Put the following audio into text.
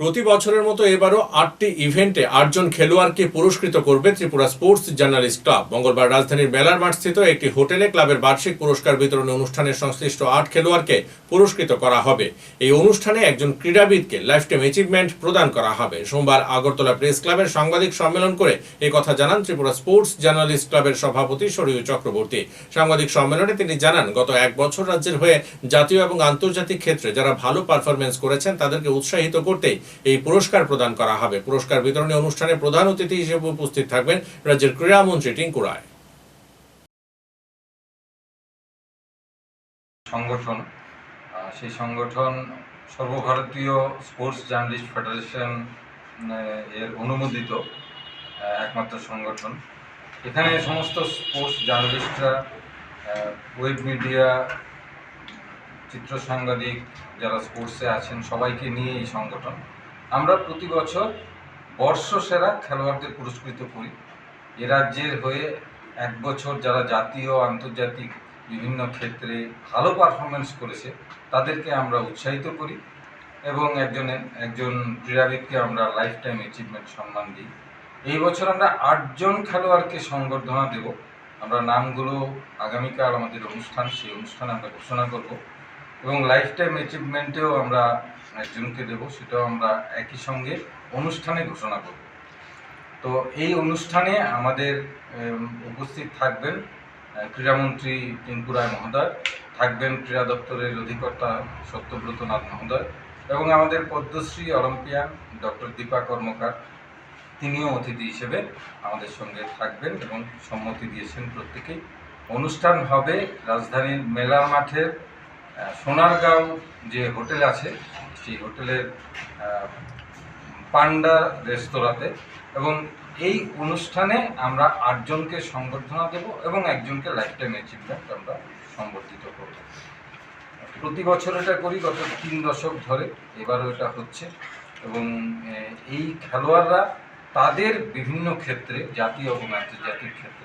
প্রতি বছরের মতো এবারও আটটি ইভেন্টে আটজন খেলোয়াড়কে পুরস্কৃত করবে ত্রিপুরা স্পোর্টস জার্নালিস্ট ক্লাব। মঙ্গলবার রাজধানীর মেলার মাঠ স্থিত একটি হোটেলে ক্লাবের বার্ষিক পুরস্কার বিতরণী অনুষ্ঠানের সংশ্লিষ্ট আট খেলোয়াড়কে পুরস্কৃত করা হবে। এই অনুষ্ঠানে একজন ক্রীড়াবিদকে লাইফ টাইম অ্যাচিভমেন্ট প্রদান করা হবে। সোমবার আগরতলা প্রেস ক্লাবের সাংবাদিক সম্মেলন করে এই কথা জানান ত্রিপুরা স্পোর্টস জার্নালিস্ট ক্লাবের সভাপতি সরিয় চক্রবর্তী। সাংবাদিক সম্মেলনে তিনি জানান, গত এক বছর রাজ্যের হয়ে জাতীয় এবং আন্তর্জাতিক ক্ষেত্রে যারা ভালো পারফরমেন্স করেছেন, তাদেরকে উৎসাহিত করতেই এই পুরস্কার প্রদান করা হবে। পুরস্কার বিতরণী অনুষ্ঠানে প্রধান অতিথি হিসেবে উপস্থিত থাকবেন রাজ্যের ক্রীড়ামন্ত্রী টিঙ্কু রায়। সংগঠন সেই সংগঠন সর্বভারতীয় স্পোর্টস জার্নালিস্ট ফেডারেশন এর অনুমোদিত একমাত্র সংগঠন। এখানে সমস্ত স্পোর্টস জার্নালিস্টরা ওয়েব মিডিয়া চিত্র সাংবাদিক যারা স্পোর্টসে আছেন সবাইকে নিয়ে এই সংগঠন। আমরা প্রতি বছর বর্ষসেরা খেলোয়াড়দের পুরস্কৃত করি। এ রাজ্যের হয়ে এক বছর যারা জাতীয়, আন্তর্জাতিক বিভিন্ন ক্ষেত্রে ভালো পারফরমেন্স করেছে, তাদেরকে আমরা উৎসাহিত করি এবং একজন একজন ক্রীড়াবিদকে আমরা লাইফ টাইম অ্যাচিভমেন্ট সম্মান দিই। এই বছর আমরা আটজন খেলোয়াড়কে সংবর্ধনা দেব। আমরা নামগুলো আগামীকাল আমাদের অনুষ্ঠান, সেই অনুষ্ঠানে আমরা ঘোষণা করব। এবং লাইফ টাইম অ্যাচিভমেন্টেও আমরা একজনকে দেব, সেটাও আমরা একই সঙ্গে অনুষ্ঠানে ঘোষণা করব। তো এই অনুষ্ঠানে আমাদের উপস্থিত থাকবেন ক্রীড়ামন্ত্রী টিঙ্কু রায় মহোদয়, থাকবেন ক্রীড়া দপ্তরের অধিকর্তা সত্যব্রত নাথ মহোদয় এবং আমাদের পদ্মশ্রী অলিম্পিয়ান ডক্টর দীপা কর্মকার, তিনিও অতিথি হিসেবে আমাদের সঙ্গে থাকবেন এবং সম্মতি দিয়েছেন প্রত্যেকেই। অনুষ্ঠান হবে রাজধানীর মেলা মাঠের সোনারগাঁও যে হোটেল আছে, সেই হোটেলের পান্ডা রেস্তোরাঁতে এবং এই অনুষ্ঠানে আমরা আটজনকে সংবর্ধনা দেব এবং একজনকে লাইফ টাইম অ্যাচিভমেন্ট আমরা সংবর্ধিত করব। প্রতি বছর এটা করি, গত তিন দশক ধরে, এবারও এটা হচ্ছে এবং এই খেলোয়াড়রা তাদের বিভিন্ন ক্ষেত্রে, জাতীয় এবং আন্তর্জাতিক ক্ষেত্রে